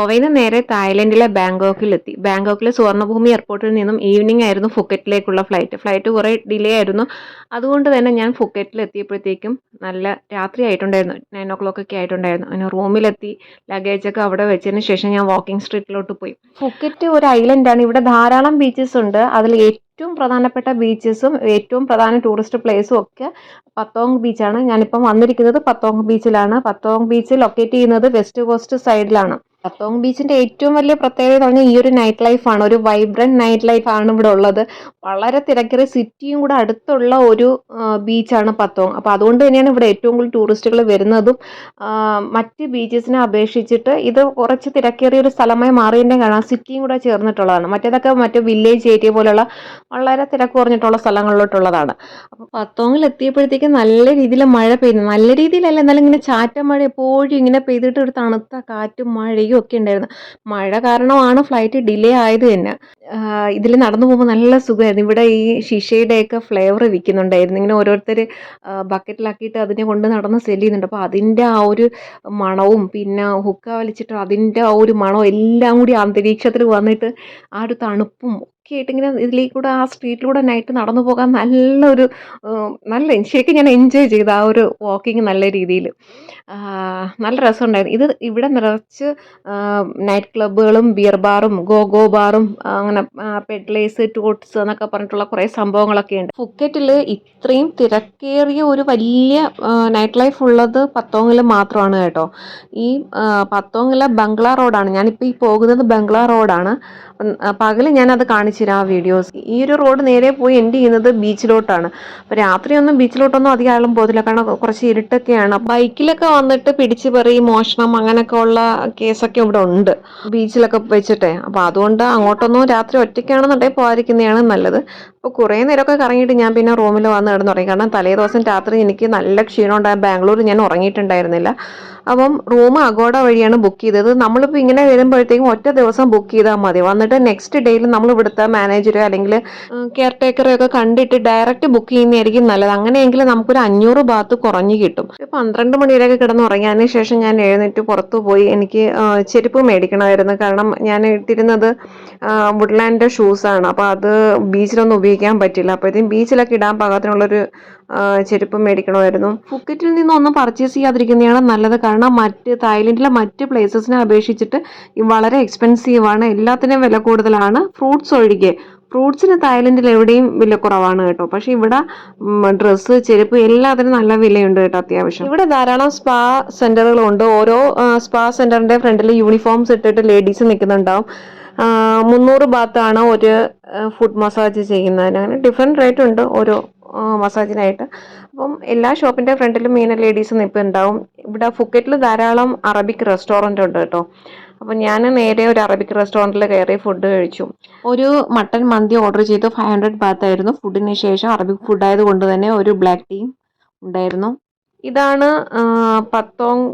ഗോവയിൽ നിന്ന് നേരെ തായ്ലൻഡിലെ ബാങ്കോക്കിലെത്തി. ബാങ്കോക്കിലെ സുവർണഭൂമി എയർപോർട്ടിൽ നിന്നും ഈവനിങ് ആയിരുന്നു ഫുക്കറ്റിലേക്കുള്ള ഫ്ലൈറ്റ് ഫ്ലൈറ്റ് കുറേ ഡിലേ ആയിരുന്നു. അതുകൊണ്ട് തന്നെ ഞാൻ ഫുക്കറ്റിൽ എത്തിയപ്പോഴത്തേക്കും നല്ല രാത്രി ആയിട്ടുണ്ടായിരുന്നു. നയൻ ഒ ക്ലോക്ക് ഒക്കെ ആയിട്ടുണ്ടായിരുന്നു. അങ്ങനെ റൂമിലെത്തി ലഗേജൊക്കെ അവിടെ വെച്ചതിന് ശേഷം ഞാൻ വാക്കിംഗ് സ്ട്രീറ്റിലോട്ട് പോയി. ഫുക്കറ്റ് ഒരു ഐലൻഡാണ് ഇവിടെ ധാരാളം ബീച്ചസ് ഉണ്ട്. അതിൽ ഏറ്റവും പ്രധാനപ്പെട്ട ബീച്ചസും ഏറ്റവും പ്രധാന ടൂറിസ്റ്റ് പ്ലേസും ഒക്കെ പത്തോങ് ബീച്ചാണ് ഞാനിപ്പം വന്നിരിക്കുന്നത് പത്തോങ് ബീച്ചിലാണ് പത്തോങ് ബീച്ച് ലൊക്കേറ്റ് ചെയ്യുന്നത് വെസ്റ്റ് കോസ്റ്റ് സൈഡിലാണ് പത്തോങ് ബീച്ചിന്റെ ഏറ്റവും വലിയ പ്രത്യേകത എന്ന് പറഞ്ഞാൽ ഈ ഒരു നൈറ്റ് ലൈഫാണ് ഒരു വൈബ്രന്റ് നൈറ്റ് ലൈഫ് ആണ് ഇവിടെ ഉള്ളത്. വളരെ തിരക്കേറിയ സിറ്റിയും കൂടെ അടുത്തുള്ള ഒരു ബീച്ചാണ് പത്തോങ് അപ്പോൾ അതുകൊണ്ട് തന്നെയാണ് ഇവിടെ ഏറ്റവും കൂടുതൽ ടൂറിസ്റ്റുകൾ വരുന്നതും. മറ്റ് ബീച്ചസിനെ അപേക്ഷിച്ചിട്ട് ഇത് കുറച്ച് തിരക്കേറിയ ഒരു സ്ഥലമായി മാറിയതിന്റെ കാണാം സിറ്റിയും കൂടെ ചേർന്നിട്ടുള്ളതാണ്. മറ്റേതൊക്കെ മറ്റു വില്ലേജ് ഏരിയ പോലുള്ള വളരെ തിരക്ക് കുറഞ്ഞിട്ടുള്ള സ്ഥലങ്ങളിലോട്ടുള്ളതാണ്. അപ്പോൾ പത്തോങ്ങിൽ എത്തിയപ്പോഴത്തേക്കും നല്ല രീതിയിൽ മഴ പെയ്യുന്നു നല്ല രീതിയിലല്ല എന്നാലും ഇങ്ങനെ ചാറ്റ മഴ എപ്പോഴും ഇങ്ങനെ പെയ്തിട്ട് ഒരു തണുത്ത കാറ്റും മഴയും ഒക്കെ ഉണ്ടായിരുന്നു. മഴ കാരണമാണ് ഫ്ലൈറ്റ് ഡിലേ ആയത് തന്നെ. ഇതിൽ നടന്നു പോകുമ്പോൾ നല്ല സുഖമായിരുന്നു ഇവിടെ ഈ ഷിഷയുടെയൊക്കെ ഫ്ലേവർ വിൽക്കുന്നുണ്ടായിരുന്നു. ഇങ്ങനെ ഓരോരുത്തർ ബക്കറ്റിലാക്കിയിട്ട് അതിനെ കൊണ്ട് നടന്ന് സെൽ ചെയ്യുന്നുണ്ട്. അപ്പോൾ അതിന്റെ ആ ഒരു മണവും പിന്നെ ഹുക്ക വലിച്ചിട്ട് അതിന്റെ ആ ഒരു മണവും എല്ലാം കൂടി അന്തരീക്ഷത്തിൽ വന്നിട്ട് ആ ഒരു തണുപ്പും ഒക്കെ ആയിട്ട് ഇങ്ങനെ ഇതിലേക്കൂടെ ആ സ്ട്രീറ്റിലൂടെ നൈറ്റ് നടന്നു പോകാൻ നല്ലൊരു നല്ല ശരിക്കും ഞാൻ എൻജോയ് ചെയ്തു ആ ഒരു വാക്കിങ് നല്ല രീതിയിൽ നല്ല രസമുണ്ടായിരുന്നു. ഇത് ഇവിടെ നിറച്ച് നൈറ്റ് ക്ലബ്ബുകളും ബിയർ ബാറും ഗോഗോ ബാറും അങ്ങനെ പെഡ്ലേസ് ടോട്ട്സ് എന്നൊക്കെ പറഞ്ഞിട്ടുള്ള കുറേ സംഭവങ്ങളൊക്കെ ഉണ്ട്. ഫുക്കറ്റിൽ ഇത്രയും തിരക്കേറിയ ഒരു വലിയ നൈറ്റ് ലൈഫ് ഉള്ളത് പത്തോങ്ങിൽ മാത്രമാണ് കേട്ടോ. ഈ പത്തോങ്ങിലെ ബംഗ്ലാ റോഡാണ് ഞാനിപ്പോൾ ഈ പോകുന്നത് ബംഗ്ലാ റോഡാണ് പകൽ ഞാനത് കാണിച്ചു തരാം ആ വീഡിയോസ്. ഈ ഒരു റോഡ് നേരെ പോയി എൻഡ് ചെയ്യുന്നത് ബീച്ചിലോട്ടാണ്. അപ്പോൾ രാത്രിയൊന്നും ബീച്ചിലോട്ടൊന്നും അധികം ആളും പോകത്തില്ല. കാരണം കുറച്ച് ഇരുട്ടൊക്കെയാണ്. ബൈക്കിലൊക്കെ വന്നിട്ട് പിടിച്ച് പറി മോഷണം അങ്ങനെയൊക്കെ ഉള്ള കേസൊക്കെ ഇവിടെ ഉണ്ട്. ബീച്ചിലൊക്കെ വെച്ചിട്ടേ. അപ്പോൾ അതുകൊണ്ട് അങ്ങോട്ടൊന്നും രാത്രി ഒറ്റയ്ക്കാണെന്നുണ്ടെങ്കിൽ പോകാതിരിക്കുന്നതാണ് നല്ലത്. അപ്പോൾ കുറേ നേരമൊക്കെ കറങ്ങിയിട്ട് ഞാൻ പിന്നെ റൂമിൽ വന്ന് കിടന്നുറങ്ങി. കാരണം തലേ ദിവസം രാത്രി എനിക്ക് നല്ല ക്ഷീണം ഉണ്ടായ ബാംഗ്ലൂർ ഞാൻ ഉറങ്ങിയിട്ടുണ്ടായിരുന്നില്ല. അപ്പം റൂം അഗോഡ വഴിയാണ് ബുക്ക് ചെയ്തത്. നമ്മളിപ്പോൾ ഇങ്ങനെ വരുമ്പോഴത്തേക്കും ഒറ്റ ദിവസം ബുക്ക് ചെയ്താൽ മതി. വന്നിട്ട് നെക്സ്റ്റ് ഡേയിൽ നമ്മൾ ഇവിടുത്തെ മാനേജറോ അല്ലെങ്കിൽ കെയർ ടേക്കറോ ഒക്കെ കണ്ടിട്ട് ഡയറക്റ്റ് ബുക്ക് ചെയ്യുന്നതായിരിക്കും നല്ലത്. അങ്ങനെയെങ്കിൽ നമുക്കൊരു അഞ്ഞൂറ് ബാത്ത് കുറഞ്ഞു കിട്ടും. പന്ത്രണ്ട് മണി വരെയൊക്കെ കിടന്ന് ഉറങ്ങിയതിന് ശേഷം ഞാൻ എഴുന്നേറ്റ് പുറത്തു പോയി. എനിക്ക് ചെരുപ്പ് മേടിക്കണമായിരുന്നു. കാരണം ഞാൻ ഇട്ടിരുന്നത് വുഡ്ലാൻഡിന്റെ ഷൂസാണ് അപ്പോൾ അത് ബീച്ചിലൊന്നും ഉപയോഗിക്കാൻ പറ്റില്ല. അപ്പോഴത്തേക്കും ബീച്ചിലൊക്കെ ഇടാൻ പാകത്തിനുള്ളൊരു ചെരുപ്പ് മേടിക്കണമായിരുന്നു. ഫുക്കറ്റിൽ നിന്നൊന്നും പർച്ചേസ് ചെയ്യാതിരിക്കുന്നതാണ് നല്ലത്. കാരണം മറ്റ് തായ്ലൻഡിലെ മറ്റ് പ്ലേസസിനെ അപേക്ഷിച്ചിട്ട് വളരെ എക്സ്പെൻസീവാണ് എല്ലാത്തിനും വില കൂടുതലാണ്. ഫ്രൂട്ട്സ് ഒഴികെ. ഫ്രൂട്ട്സിന് തായ്ലൻഡിൽ എവിടെയും വില കുറവാണ് കേട്ടോ. പക്ഷെ ഇവിടെ ഡ്രസ്സ് ചെരുപ്പ് എല്ലാത്തിനും നല്ല വിലയുണ്ട് കേട്ടോ അത്യാവശ്യം. ഇവിടെ ധാരാളം സ്പാ സെന്ററുകളുണ്ട് ഓരോ സ്പാ സെന്ററിന്റെ ഫ്രണ്ടിൽ യൂണിഫോംസ് ഇട്ടിട്ട് ലേഡീസ് നിൽക്കുന്നുണ്ടാവും മുന്നൂറ് ബാത്താണ് ഒരു ഫുഡ് മസാജ് ചെയ്യുന്നതിന് അങ്ങനെ ഡിഫറെന്റ് റേറ്റ് ഉണ്ട് ഓരോ മസാജിനായിട്ട് അപ്പം എല്ലാ ഷോപ്പിന്റെ ഫ്രണ്ടിലും മീന ലേഡീസ് നിൽപ്പുണ്ടാവും ഇവിടെ ഫുക്കറ്റിൽ ധാരാളം അറബിക് റെസ്റ്റോറന്റ് ഉണ്ട് കേട്ടോ. അപ്പം ഞാൻ നേരെ ഒരു അറബിക് റെസ്റ്റോറന്റിൽ കയറി ഫുഡ് കഴിച്ചു. ഒരു മട്ടൻ മന്തി ഓർഡർ ചെയ്ത്. ഫൈവ് ഹൺഡ്രഡ് ബാത്ത് ആയിരുന്നു ഫുഡിന് ശേഷം അറബിക് ഫുഡ് ആയതുകൊണ്ട് തന്നെ ഒരു ബ്ലാക്ക് ടീ ഉണ്ടായിരുന്നു. ഇതാണ് പത്തോങ്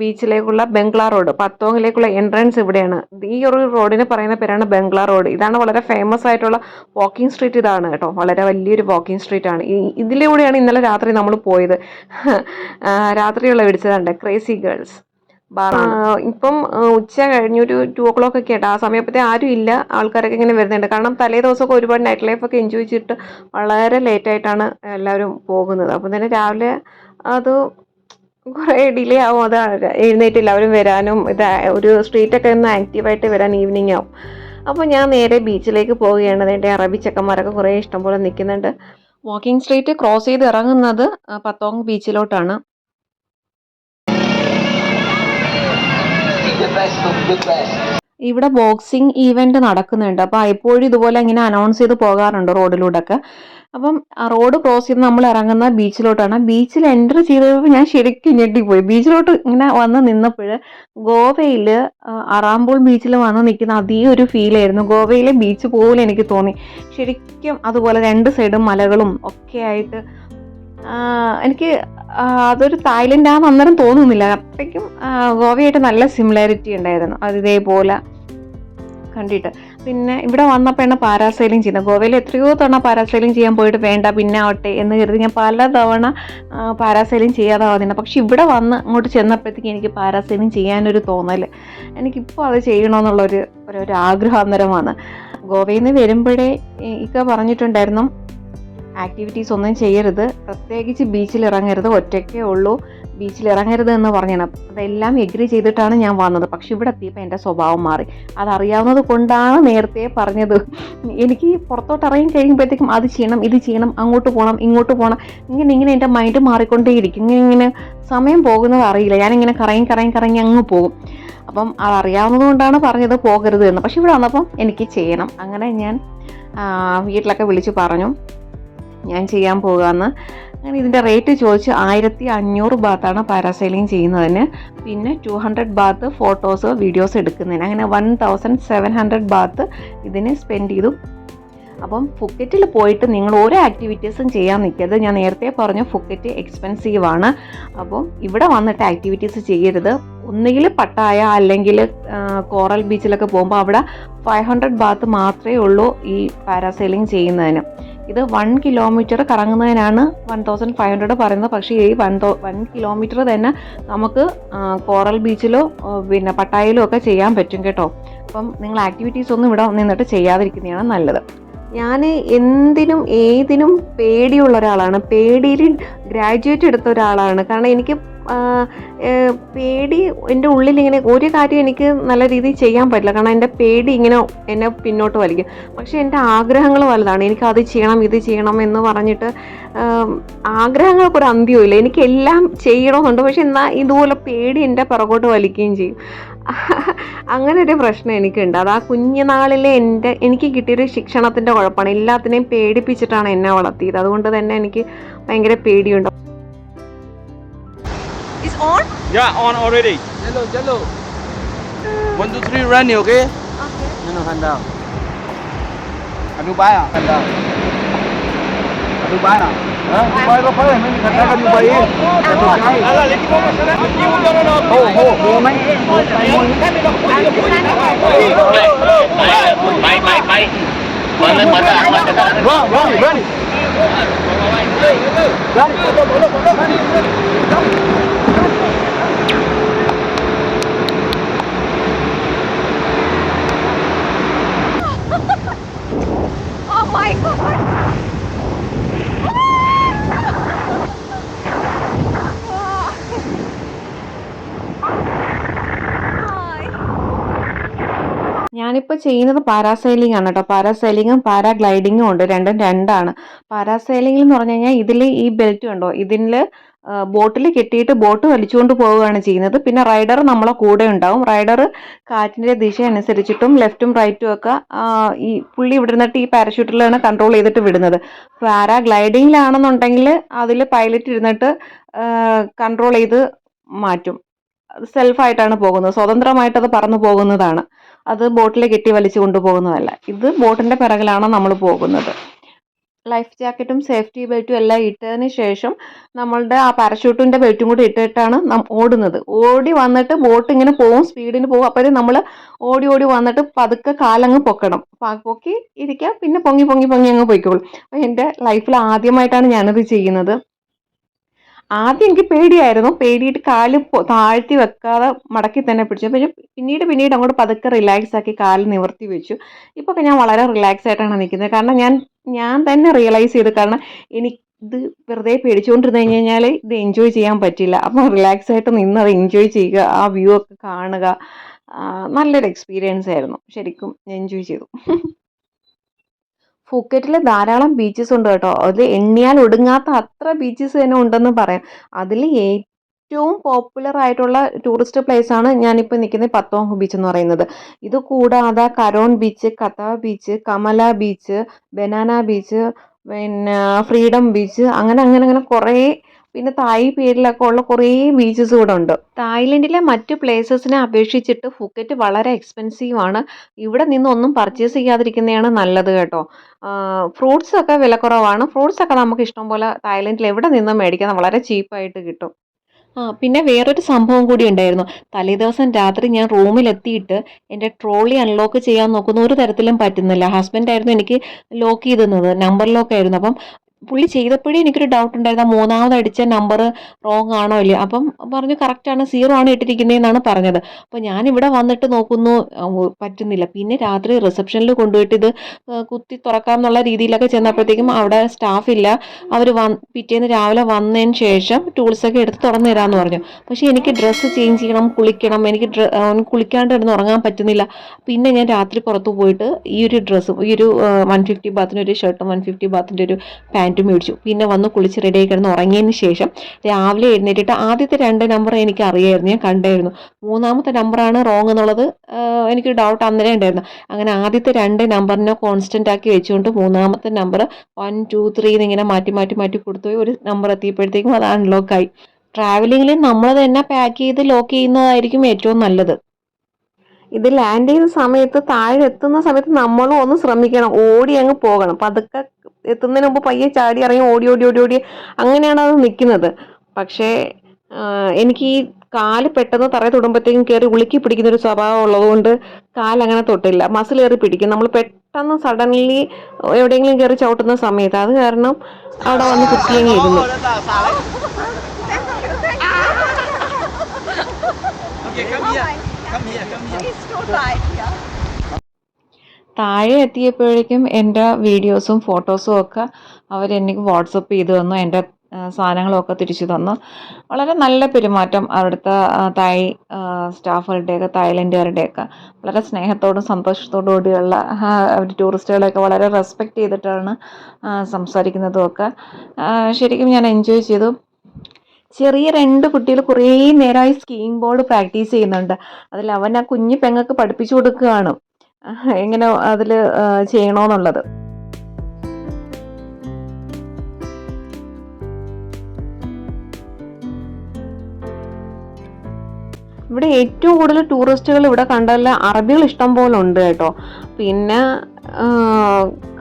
ബീച്ചിലേക്കുള്ള ബംഗ്ലാ റോഡ് പത്തോങ്ങിലേക്കുള്ള എൻട്രൻസ് ഇവിടെയാണ്. ഈ ഒരു റോഡിന് പറയുന്ന പേരാണ് ബംഗ്ലാ റോഡ്. ഇതാണ് വളരെ ഫേമസ് ആയിട്ടുള്ള വാക്കിംഗ് സ്ട്രീറ്റ് ഇതാണ് കേട്ടോ. വളരെ വലിയൊരു വാക്കിംഗ് സ്ട്രീറ്റ് ആണ്. ഇതിലൂടെയാണ് ഇന്നലെ രാത്രി നമ്മൾ പോയത്. രാത്രിയുള്ള പിടിച്ചതുണ്ട് ക്രേസി ഗേൾസ് ഇപ്പം ഉച്ച കഴിഞ്ഞൊരു ടു ഒ ക്ലോക്ക് ഒക്കെ ആയിട്ട് ആ സമയത്തെ ആരും ഇല്ല. ആൾക്കാരൊക്കെ ഇങ്ങനെ വരുന്നുണ്ട്. കാരണം തലേ ദിവസമൊക്കെ ഒരുപാട് നൈറ്റ് ലൈഫൊക്കെ എൻജോയ് ചെയ്തിട്ട് വളരെ ലേറ്റ് ആയിട്ടാണ് എല്ലാവരും പോകുന്നത്. അപ്പം തന്നെ രാവിലെ അത് കുറേ ഡിലേ ആവും. അതാണ് എഴുന്നേറ്റ് എല്ലാവരും വരാനും ഇത് ഒരു സ്ട്രീറ്റൊക്കെ ഒന്ന് ആക്റ്റീവായിട്ട് വരാൻ ഈവനിങ് ആവും. അപ്പോൾ ഞാൻ നേരെ ബീച്ചിലേക്ക് പോവുകയാണ്. അതിന്റെ അറബി ചെക്കന്മാരൊക്കെ കുറേ ഇഷ്ടംപോലെ നിൽക്കുന്നുണ്ട്. വാക്കിംഗ് സ്ട്രീറ്റ് ക്രോസ് ചെയ്ത് ഇറങ്ങുന്നത് പത്തോങ് ബീച്ചിലോട്ടാണ്. ഇവിടെ ബോക്സിംഗ് ഈവെന്റ് നടക്കുന്നുണ്ട്. അപ്പോൾ എപ്പോഴും ഇതുപോലെ ഇങ്ങനെ അനൗൺസ് ചെയ്ത് പോകാറുണ്ട് റോഡിലൂടെയൊക്കെ അപ്പം ആ റോഡ് ക്രോസ് ചെയ്ത് നമ്മൾ ഇറങ്ങുന്ന ബീച്ചിലോട്ടാണ്. ബീച്ചിൽ എന്റർ ചെയ്തപ്പോൾ ഞാൻ ശരിക്കും ഞെട്ടിപ്പോയി. ബീച്ചിലോട്ട് ഇങ്ങനെ വന്ന് നിന്നപ്പോൾ ഗോവയിൽ അറാമ്പൂൾ ബീച്ചിൽ വന്ന് നിൽക്കുന്ന അതേ ഒരു ഫീലായിരുന്നു ഗോവയിലെ ബീച്ച് പോലെ എനിക്ക് തോന്നി. ശരിക്കും അതുപോലെ രണ്ട് സൈഡും മലകളും ഒക്കെ ആയിട്ട് എനിക്ക് അതൊരു തായ്ലൻഡ് ആണെന്ന് അന്നേരം തോന്നുന്നില്ല. അത്രയ്ക്കും ഗോവയായിട്ട് നല്ല സിമിലാരിറ്റി ഉണ്ടായിരുന്നു. അത് ഇതേപോലെ കണ്ടിട്ട്. പിന്നെ ഇവിടെ വന്നപ്പോഴാണ് പാരാസൈലിംഗ് ചെയ്യുന്നത് ഗോവയിൽ എത്രയോ തവണ പാരാസൈലിംഗ് ചെയ്യാൻ പോയിട്ട് വേണ്ട പിന്നെ ആവട്ടെ എന്ന് കരുതി ഞാൻ പല തവണ പാരാസൈലിംഗ് ചെയ്യാതെ വന്നിട്ടുണ്ട് പക്ഷെ ഇവിടെ വന്ന് അങ്ങോട്ട് ചെന്നപ്പോഴത്തേക്ക് എനിക്ക് പാരാസൈലിംഗ് ചെയ്യാനൊരു തോന്നൽ എനിക്കിപ്പോൾ അത് ചെയ്യണമെന്നുള്ളൊരു ഒരു ഒരു അന്നേരമാണ് ഗോവയിൽ നിന്ന് വരുമ്പോഴേ ഇക്ക പറഞ്ഞിട്ടുണ്ടായിരുന്നു ആക്ടിവിറ്റീസ് ഒന്നും ചെയ്യരുത്. പ്രത്യേകിച്ച് ബീച്ചിൽ ഇറങ്ങരുത്. ഒറ്റയ്ക്കേ ഉള്ളൂ. ബീച്ചിൽ ഇറങ്ങരുത് എന്ന് പറഞ്ഞാണ്. അതെല്ലാം എഗ്രി ചെയ്തിട്ടാണ് ഞാൻ വന്നത്. പക്ഷെ ഇവിടെ എത്തിയപ്പോൾ എന്റെ സ്വഭാവം മാറി. അതറിയാവുന്നത് കൊണ്ടാണ് നേരത്തെ പറഞ്ഞത്. എനിക്ക് പുറത്തോട്ട് ഇറങ്ങി കഴിയുമ്പോഴത്തേക്കും അത് ചെയ്യണം ഇത് ചെയ്യണം അങ്ങോട്ട് പോകണം ഇങ്ങോട്ട് പോകണം ഇങ്ങനെ ഇങ്ങനെ എന്റെ മൈൻഡ് മാറിക്കൊണ്ടേയിരിക്കും. ഇങ്ങനെ ഇങ്ങനെ സമയം പോകുന്നത് അറിയില്ല. ഞാനിങ്ങനെ കറങ്ങി കറങ്ങി കറങ്ങി അങ്ങ് പോകും. അപ്പം അതറിയാവുന്നത് കൊണ്ടാണ് പറഞ്ഞത് പോകരുത് എന്ന്. പക്ഷെ ഇവിടെ വന്നപ്പം എനിക്ക് ചെയ്യണം. അങ്ങനെ ഞാൻ വീട്ടിലൊക്കെ വിളിച്ച് പറഞ്ഞു ഞാൻ ചെയ്യാൻ പോകുകയെന്ന് അങ്ങനെ ഇതിന്റെ റേറ്റ് ചോദിച്ച് ആയിരത്തി അഞ്ഞൂറ് ബാത്താണ് പാരാസൈലിംഗ് ചെയ്യുന്നതിന്. പിന്നെ two hundred baht photos videos എടുക്കുന്നതിന്. അങ്ങനെ one thousand seven hundred baht ഇതിന് സ്പെൻഡ് ചെയ്തു. അപ്പം ഫുക്കറ്റിൽ പോയിട്ട് നിങ്ങൾ ഓരോ ആക്ടിവിറ്റീസും ചെയ്യാൻ നിൽക്കരുത് ഞാൻ നേരത്തെ പറഞ്ഞു ഫുക്കറ്റ് എക്സ്പെൻസീവ് ആണ്. അപ്പം ഇവിടെ വന്നിട്ട് ആക്ടിവിറ്റീസ് ചെയ്യരുത്. ഒന്നുകിൽ പട്ടായ അല്ലെങ്കിൽ കോറൽ ബീച്ചിലൊക്കെ പോകുമ്പോൾ അവിടെ ഫൈവ് ഹൺഡ്രഡ് ബാത്ത് മാത്രമേ ഉള്ളൂ ഈ പാരാസൈലിംഗ് ചെയ്യുന്നതിന്. ഇത് വൺ കിലോമീറ്റർ കറങ്ങുന്നതിനാണ് വൺ തൗസൻഡ് ഫൈവ് ഹൺഡ്രഡ് പറയുന്നത്. പക്ഷേ ഈ വൺ തൗ വൺ കിലോമീറ്റർ തന്നെ നമുക്ക് കോറൽ ബീച്ചിലോ പിന്നെ പട്ടായയിലോ ഒക്കെ ചെയ്യാൻ പറ്റും കേട്ടോ. അപ്പം നിങ്ങൾ ആക്ടിവിറ്റീസ് ഒന്നും ഇവിടെ നിന്നിട്ട് ചെയ്യാതിരിക്കുന്നതാണ് നല്ലത്. ഞാൻ എന്തിനും ഏതിനും പേടിയുള്ള ഒരാളാണ്. പേടിയിൽ ഗ്രാജുവേറ്റ് എടുത്ത ഒരാളാണ്. കാരണം എനിക്ക് പേടി എന്റെ ഉള്ളിൽ ഇങ്ങനെ ഒരു കാര്യം എനിക്ക് നല്ല രീതിയിൽ ചെയ്യാൻ പറ്റില്ല. കാരണം എന്റെ പേടി ഇങ്ങനെ എന്നെ പിന്നോട്ട് വലിക്കും. പക്ഷേ എന്റെ ആഗ്രഹങ്ങൾ വലുതാണ്. എനിക്ക് അത് ചെയ്യണം ഇത് ചെയ്യണം എന്ന് പറഞ്ഞിട്ട് ആഗ്രഹങ്ങൾക്ക് ഒരു അന്ത്യമില്ല എനിക്ക് എല്ലാം ചെയ്യണമെന്നുണ്ട്. പക്ഷെ എന്നാൽ ഇതുപോലെ പേടി എന്റെ പുറകോട്ട് വലിക്കുകയും ചെയ്യും. അങ്ങനെ ഒരു പ്രശ്നം എനിക്കുണ്ട്. അത് ആ കുഞ്ഞുനാളിലെ എന്റെ എനിക്ക് കിട്ടിയൊരു ശിക്ഷണത്തിന്റെ കുഴപ്പമാണ്. എല്ലാത്തിനെയും പേടിപ്പിച്ചിട്ടാണ് എന്നെ വളർത്തിയത്. അതുകൊണ്ട് തന്നെ എനിക്ക് ഭയങ്കര പേടിയുണ്ട്. on? Yeah, on already. Yellow, yellow. One, two, three, running, okay? Okay. No, no, hand down. Anh Dubai à? Hand down. Anh Dubai nào? Hả? Dubai có phải mình thành ra cái Dubai ấy? Cái Dubai. Đó là lấy cái bóng cho nó. Nhiều cho nó nó. Hồ hồ hồ mấy. Bay bay bay. Bắn lên bắn ra bắn ra. Run run run. Run. Run. Run. Run. Run. My god! ഞാനിപ്പോൾ ചെയ്യുന്നത് parasailing ആണ് കേട്ടോ. പാരാസൈലിങ്ങും പാരാഗ്ലൈഡിങ്ങും ഉണ്ട്. രണ്ടും രണ്ടാണ്. Parasailing എന്ന് പറഞ്ഞു കഴിഞ്ഞാൽ ഇതിൽ ഈ ബെൽറ്റ് ഉണ്ടോ ഇതിൽ ബോട്ടിൽ കെട്ടിയിട്ട് ബോട്ട് വലിച്ചുകൊണ്ട് പോവുകയാണ് ചെയ്യുന്നത്. പിന്നെ റൈഡർ നമ്മളെ കൂടെ ഉണ്ടാവും. റൈഡർ കാറ്റിന്റെ ദിശ അനുസരിച്ചിട്ടും ലെഫ്റ്റും റൈറ്റും ഒക്കെ ഈ പുള്ളി ഇവിടെ ഈ പാരഷൂട്ടിലാണ് കൺട്രോൾ ചെയ്തിട്ട് വിടുന്നത്. പാരാ ഗ്ലൈഡിങ്ങിലാണെന്നുണ്ടെങ്കിൽ അതിൽ പൈലറ്റ് ഇരുന്നിട്ട് കൺട്രോൾ ചെയ്ത് മാറ്റും. സെൽഫായിട്ടാണ് പോകുന്നത്. സ്വതന്ത്രമായിട്ട് അത് പറന്നു പോകുന്നതാണ്. അത് ബോട്ടിൽ കെട്ടി വലിച്ചു കൊണ്ടുപോകുന്നതല്ല. ഇത് ബോട്ടിന്റെ പിറകിലാണ് നമ്മൾ പോകുന്നത്. ലൈഫ് ജാക്കറ്റും സേഫ്റ്റി ബെൽറ്റും എല്ലാം ഇട്ടതിന് ശേഷം നമ്മളുടെ ആ പാരഷൂട്ടിന്റെ ബെൽറ്റും കൂടി ഇട്ടിട്ടാണ് നാം ഓടുന്നത്. ഓടി വന്നിട്ട് ബോട്ട് ഇങ്ങനെ പോകും സ്പീഡിന് പോകും അപ്പോൾ നമ്മൾ ഓടി ഓടി വന്നിട്ട് പതുക്കെ കാലങ്ങ് പൊക്കണം. പൊക്കി ഇരിക്കുക പിന്നെ പൊങ്ങി പൊങ്ങി പൊങ്ങി അങ്ങ് പോയിക്കോളും. അപ്പോൾ എന്റെ ലൈഫിൽ ആദ്യമായിട്ടാണ് ഞാനത് ചെയ്യുന്നത്. ആദ്യം എനിക്ക് പേടിയായിരുന്നു. പേടിയിട്ട് കാൽ താഴ്ത്തി വെക്കാതെ മടക്കി തന്നെ പിടിച്ചു. പക്ഷെ പിന്നീട് പിന്നീട് അങ്ങോട്ട് പതുക്കെ റിലാക്സ് ആക്കി കാൽ നിവർത്തി വെച്ചു. ഇപ്പോൾ ഞാൻ വളരെ റിലാക്സ് ആയിട്ടാണ് നിൽക്കുന്നത്. കാരണം ഞാൻ ഞാൻ തന്നെ റിയലൈസ് ചെയ്തു. കാരണം എനിക്ക് ഇത് വെറുതെ പേടിച്ചുകൊണ്ടിരുന്ന് കഴിഞ്ഞ് കഴിഞ്ഞാൽ ഇത് എൻജോയ് ചെയ്യാൻ പറ്റില്ല. അപ്പോൾ റിലാക്സ് ആയിട്ട് നിന്ന് അത് എൻജോയ് ചെയ്യുക ആ വ്യൂ ഒക്കെ കാണുക നല്ലൊരു എക്സ്പീരിയൻസ് ആയിരുന്നു. ശരിക്കും എൻജോയ് ചെയ്തു. ഫുക്കറ്റിൽ ധാരാളം ബീച്ചസ് ഉണ്ട് കേട്ടോ. അതിൽ എണ്ണിയാൽ ഒടുങ്ങാത്ത അത്ര ബീച്ചസ് തന്നെ ഉണ്ടെന്ന് പറയാം. അതിൽ ഏറ്റവും പോപ്പുലർ ആയിട്ടുള്ള ടൂറിസ്റ്റ് പ്ലേസ് ആണ് ഞാനിപ്പോൾ നിൽക്കുന്ന പത്തോങ് ബീച്ച് എന്ന് പറയുന്നത്. ഇത് കൂടാതെ Karon beach Kata beach Kamala beach Banana beach പിന്നെ ഫ്രീഡം ബീച്ച് അങ്ങനെ അങ്ങനെ അങ്ങനെ കുറേ പിന്നെ തായ് പേരിലൊക്കെ ഉള്ള കുറേ ബീച്ചസ് ഇവിടെ ഉണ്ട് തായ്ലൻഡിലെ മറ്റു പ്ലേസസിനെ അപേക്ഷിച്ചിട്ട് ഫുക്കറ്റ് വളരെ എക്സ്പെൻസീവ് ആണ്. ഇവിടെ നിന്നൊന്നും പർച്ചേസ് ചെയ്യാതിരിക്കുന്നതാണ് നല്ലത് കേട്ടോ. ഫ്രൂട്ട്സ് ഒക്കെ വില കുറവാണ്. ഫ്രൂട്ട്സ് ഒക്കെ നമുക്ക് ഇഷ്ടം പോലെ തായ്ലൻഡിൽ എവിടെ നിന്നും മേടിക്കാൻ വളരെ ചീപ്പായിട്ട് കിട്ടും. ആ പിന്നെ വേറൊരു സംഭവം കൂടി ഉണ്ടായിരുന്നു. തലേദിവസം രാത്രി ഞാൻ റൂമിലെത്തിയിട്ട് എന്റെ ട്രോളി അൺലോക്ക് ചെയ്യാൻ നോക്കുന്ന ഒരു തരത്തിലും പറ്റുന്നില്ല. ഹസ്ബൻഡായിരുന്നു എനിക്ക് ലോക്ക് ചെയ്തിരുന്നത്. നമ്പർ ലോക്ക് ആയിരുന്നു. അപ്പം പുള്ളി ചെയ്തപ്പോഴേ എനിക്കൊരു ഡൗട്ട് ഉണ്ടായിരുന്നു. ആ മൂന്നാമത് അടിച്ച നമ്പർ റോങ് ആണോ ഇല്ലയോ? അപ്പം പറഞ്ഞു കറക്റ്റാണ് സീറോ ആണ് ഇട്ടിരിക്കുന്നതെന്നാണ് പറഞ്ഞത്. അപ്പോൾ ഇവിടെ വന്നിട്ട് നോക്കുന്നു പറ്റുന്നില്ല. പിന്നെ രാത്രി റിസപ്ഷനിൽ കൊണ്ടുപോയിട്ട് ഇത് കുത്തി തുറക്കാം എന്നുള്ള രീതിയിലൊക്കെ ചെന്നപ്പോഴത്തേക്കും അവിടെ സ്റ്റാഫ് ഇല്ല. അവർ വന്ന് പിറ്റേന്ന് രാവിലെ വന്നതിന് ശേഷം ടൂൾസൊക്കെ എടുത്ത് തുറന്നു തരാമെന്ന് പറഞ്ഞു. പക്ഷേ എനിക്ക് ഡ്രസ്സ് ചേഞ്ച് ചെയ്യണം കുളിക്കണം. എനിക്ക് കുളിക്കാണ്ട് കിടന്ന് ഉറങ്ങാൻ പറ്റുന്നില്ല. പിന്നെ ഞാൻ രാത്രി പുറത്ത് പോയിട്ട് ഈ ഒരു ഡ്രസ്സും ഈ ഒരു വൺ ഫിഫ്റ്റി ബാത്തിന്റെ ഒരു ഷർട്ടും വൺ ഫിഫ്റ്റി ബാത്തിന്റെ ഒരു പാന്റും മേടിച്ചു. പിന്നെ വന്ന് കുളിച്ച് റെഡിയായി കിടന്ന് ഉറങ്ങിയതിന് ശേഷം രാവിലെ എഴുന്നേറ്റിട്ട് ആദ്യത്തെ രണ്ട് നമ്പർ എനിക്ക് അറിയായിരുന്നു ഞാൻ കണ്ടായിരുന്നു. മൂന്നാമത്തെ നമ്പറാണ് റോങ് എന്നുള്ളത് എനിക്ക് ഡൗട്ട് അന്നേരം ഉണ്ടായിരുന്നു. അങ്ങനെ ആദ്യത്തെ രണ്ട് നമ്പറിനെ കോൺസ്റ്റന്റ് ആക്കി വെച്ചുകൊണ്ട് മൂന്നാമത്തെ നമ്പർ വൺ ടു ത്രീ എന്നിങ്ങനെ മാറ്റി മാറ്റി മാറ്റി കൊടുത്തു ഒരു നമ്പർ എത്തിയപ്പോഴത്തേക്കും അത് അൺലോക്ക് ആയി. ട്രാവലിങ്ങിൽ നമ്മൾ തന്നെ പാക്ക് ചെയ്ത് ലോക്ക് ചെയ്യുന്നതായിരിക്കും ഏറ്റവും നല്ലത്. ഇത് ലാൻഡ് ചെയ്യുന്ന സമയത്ത് താഴെ എത്തുന്ന സമയത്ത് നമ്മളും ഒന്ന് ശ്രമിക്കണം. ഓടി അങ്ങ് പോകണം. പതുക്കെ എത്തുന്നതിന് മുമ്പ് പയ്യെ ചാടി ഇറങ്ങി ഓടി ഓടി ഓടി ഓടി അങ്ങനെയാണ് അത് നിൽക്കുന്നത് പക്ഷേ എനിക്ക് ഈ കാൽ പെട്ടെന്ന് തറയെ തൊടുമ്പോഴത്തേക്കും കയറി ഉളുക്കി പിടിക്കുന്ന ഒരു സ്വഭാവം ഉള്ളതുകൊണ്ട് കാലങ്ങനെ തൊട്ടില്ല മസിൽ കയറി പിടിക്കും നമ്മൾ പെട്ടെന്ന് സഡൻലി എവിടെയെങ്കിലും കയറി ചവിട്ടുന്ന സമയത്ത് അത് കാരണം അവിടെ വന്ന് കുത്തിയങ്ങി ഇരുന്നു Okay, come here. Come here, come here. It's too light here. താഴെ എത്തിയപ്പോഴേക്കും എന്റെ വീഡിയോസും ഫോട്ടോസും ഒക്കെ അവരെനിക്ക് വാട്സപ്പ് ചെയ്തു തന്നു എന്റെ സാധനങ്ങളൊക്കെ തിരിച്ചു തന്നു. വളരെ നല്ല പെരുമാറ്റം അവിടുത്തെ തായ് സ്റ്റാഫുകളുടെയൊക്കെ തായ്ലൻഡുകാരുടെയൊക്കെ. വളരെ സ്നേഹത്തോടും സന്തോഷത്തോടും കൂടിയുള്ള അവർ ടൂറിസ്റ്റുകളെയൊക്കെ വളരെ റെസ്പെക്റ്റ് ചെയ്തിട്ടാണ് സംസാരിക്കുന്നതും ഒക്കെ ശരിക്കും ഞാൻ എൻജോയ് ചെയ്തു. ചെറിയ രണ്ട് കുട്ടികൾ കുറേ നേരമായി സ്കീയിങ് ബോർഡ് പ്രാക്ടീസ് ചെയ്യുന്നുണ്ട്. അതിൽ അവൻ ആ കുഞ്ഞു പെങ്ങൾക്ക് പഠിപ്പിച്ചു കൊടുക്കുകയാണ്. എങ്ങനെ അതിൽ ചെയ്യണമെന്നുള്ളത് ഇവിടെ ഏറ്റവും കൂടുതൽ ടൂറിസ്റ്റുകൾ ഇവിടെ കണ്ടല്ല അറബികൾ ഇഷ്ടം പോലെ ഉണ്ട് കേട്ടോ. പിന്നെ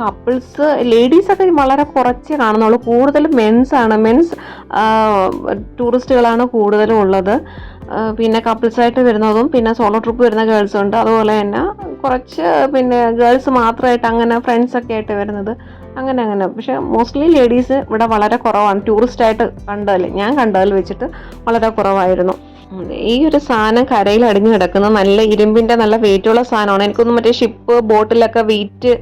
കപ്പിൾസ് ലേഡീസൊക്കെ വളരെ കുറച്ച് കാണുന്നുള്ളൂ. കൂടുതലും മെൻസ് ആണ്. മെൻസ് ടൂറിസ്റ്റുകളാണ് കൂടുതലും ഉള്ളത്. പിന്നെ കപ്പിൾസായിട്ട് വരുന്നതും പിന്നെ സോളോ ട്രിപ്പ് വരുന്ന ഗേൾസും ഉണ്ട്. അതുപോലെ തന്നെ കുറച്ച് പിന്നെ ഗേൾസ് മാത്രമായിട്ട് അങ്ങനെ ഫ്രണ്ട്സൊക്കെ ആയിട്ട് വരുന്നത്. അങ്ങനെ അങ്ങനെ. പക്ഷേ മോസ്റ്റ്ലി ലേഡീസ് ഇവിടെ വളരെ കുറവാണ്. ടൂറിസ്റ്റായിട്ട് കണ്ടതിൽ ഞാൻ കണ്ടതിൽ വെച്ചിട്ട് വളരെ കുറവായിരുന്നു. ഈ ഒരു സാധനം കരയിൽ അടിഞ്ഞു കിടക്കുന്ന നല്ല ഇരുമ്പിന്റെ നല്ല വെയിറ്റുള്ള സാധനമാണ്. എനിക്കൊന്നും മറ്റേ ഷിപ്പ് ബോട്ടിലൊക്കെ വെയിറ്റ്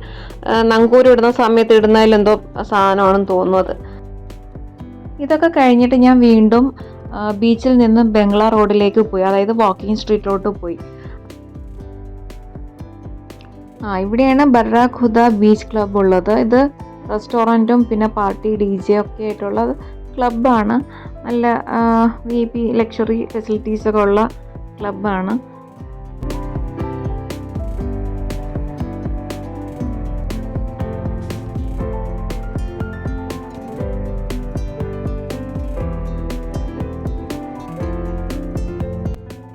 നങ്കൂരി ഇടുന്ന സമയത്ത് ഇടുന്നതിലെന്തോ സാധനമാണെന്ന് തോന്നുന്നത്. ഇതൊക്കെ കഴിഞ്ഞിട്ട് ഞാൻ വീണ്ടും ബീച്ചിൽ നിന്ന് ബംഗ്ലാ റോഡിലേക്ക് പോയി. അതായത് വാക്കിംഗ് സ്ട്രീറ്റിലോട്ട് പോയി. ആ ഇവിടെയാണ് ബർറ ഖുദ ബീച്ച് ക്ലബ്ബ് ഉള്ളത്. ഇത് റെസ്റ്റോറന്റും പിന്നെ പാർട്ടി ഡി ജെ ഒക്കെ ആയിട്ടുള്ള ക്ലബ്ബാണ്. നല്ല വി പി ലക്ഷറി ഫെസിലിറ്റീസൊക്കെ ഉള്ള ക്ലബ്ബാണ്.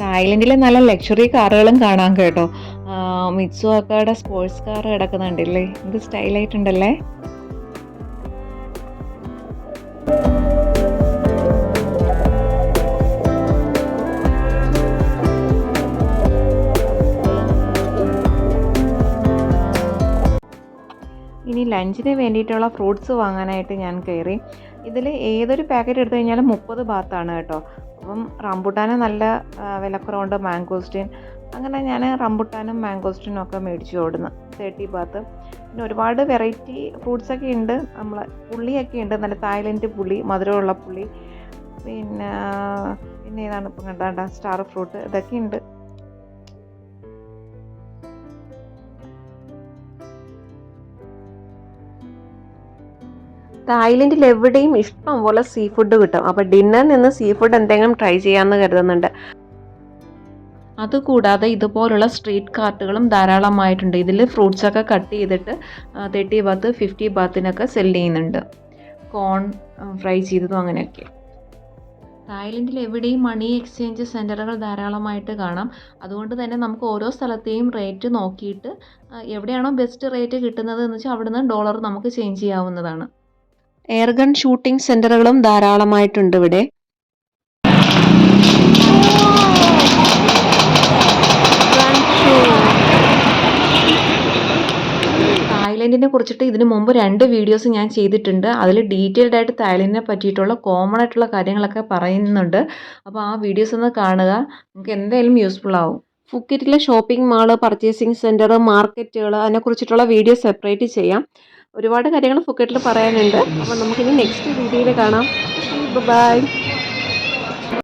തായ്ലൻഡിലെ നല്ല ലക്ഷറി കാറുകളും കാണാം കേട്ടോ. മിറ്റ്സു അക്കാടെ സ്പോർട്സ് കാർ കിടക്കുന്നുണ്ടല്ലേ? ഇത് സ്റ്റൈലായിട്ടുണ്ടല്ലേ ഇനി ലഞ്ചിന് വേണ്ടിയിട്ടുള്ള ഫ്രൂട്ട്സ് വാങ്ങാനായിട്ട് ഞാൻ കയറി ഇതിൽ ഏതൊരു പാക്കറ്റ് എടുത്തു കഴിഞ്ഞാലും മുപ്പത് ബാത്താണ് കേട്ടോ. അപ്പം റംബുട്ടാന് നല്ല വിലക്കുറവുണ്ട് മാംഗോസ്റ്റീൻ അങ്ങനെ ഞാൻ റംബുട്ടാനും മാംഗോസ്റ്റിനും ഒക്കെ മേടിച്ചു ഓടുന്നു. തേർട്ടി ബാത്ത് പിന്നെ ഒരുപാട് വെറൈറ്റി ഫ്രൂട്ട്സ് ഒക്കെ ഉണ്ട്. നമ്മൾ പുള്ളിയൊക്കെ ഉണ്ട്. നല്ല തായ്ലൻഡ് പുളി മധുരമുള്ള പുളി. പിന്നെ പിന്നെ ഏതാണ് ഇപ്പം കണ്ടാണ്ട? സ്റ്റാർ ഫ്രൂട്ട് ഇതൊക്കെ ഉണ്ട്. തായ്ലൻഡിൽ എവിടെയും ഇഷ്ടം പോലെ സീ ഫുഡ് കിട്ടും. അപ്പോൾ ഡിന്നറിൽ നിന്ന് സീ ഫുഡ് എന്തെങ്കിലും ട്രൈ ചെയ്യാമെന്ന് കരുതുന്നുണ്ട്. അതുകൂടാതെ ഇതുപോലുള്ള സ്ട്രീറ്റ് കാർട്ടുകളും ധാരാളമായിട്ടുണ്ട്. ഇതിൽ ഫ്രൂട്ട്സൊക്കെ കട്ട് ചെയ്തിട്ട് തേർട്ടി ബാത്ത് ഫിഫ്റ്റി ബാത്തിനൊക്കെ സെൽ ചെയ്യുന്നുണ്ട്. കോൺ ഫ്രൈ ചെയ്തതും അങ്ങനെയൊക്കെ. തായ്ലൻഡിൽ എവിടെയും മണി എക്സ്ചേഞ്ച് സെന്ററുകൾ ധാരാളമായിട്ട് കാണാം. അതുകൊണ്ട് തന്നെ നമുക്ക് ഓരോ സ്ഥലത്തെയും റേറ്റ് നോക്കിയിട്ട് എവിടെയാണോ ബെസ്റ്റ് റേറ്റ് കിട്ടുന്നത് എന്ന് വെച്ചാൽ അവിടുന്ന് ഡോളർ നമുക്ക് ചേഞ്ച് ചെയ്യാവുന്നതാണ്. എയർഗൺ ഷൂട്ടിംഗ് സെന്ററുകളും ധാരാളമായിട്ടുണ്ട് ഇവിടെ. തായ്ലൻഡിനെ കുറിച്ചിട്ട് ഇതിന് മുമ്പ് രണ്ട് വീഡിയോസ് ഞാൻ ചെയ്തിട്ടുണ്ട്. അതിൽ ഡീറ്റെയിൽഡ് ആയിട്ട് തൈലിനെ പറ്റിയിട്ടുള്ള കോമൺ ആയിട്ടുള്ള കാര്യങ്ങളൊക്കെ പറയുന്നുണ്ട്. അപ്പോൾ ആ വീഡിയോസ് ഒന്ന് കാണുക. നിങ്ങൾക്ക് എന്തായാലും യൂസ്ഫുൾ ആവും. ഫുക്കറ്റിലെ ഷോപ്പിംഗ് മാൾ പർച്ചേസിങ് സെന്റർ മാർക്കറ്റുകൾ അതിനെക്കുറിച്ചിട്ടുള്ള വീഡിയോ സെപ്പറേറ്റ് ചെയ്യാം. ഒരുപാട് കാര്യങ്ങൾ ഫുക്കറ്റിൽ പറയാനുണ്ട്. അപ്പോൾ നമുക്കിനി നെക്സ്റ്റ് വീഡിയോയിൽ കാണാം. ബൈ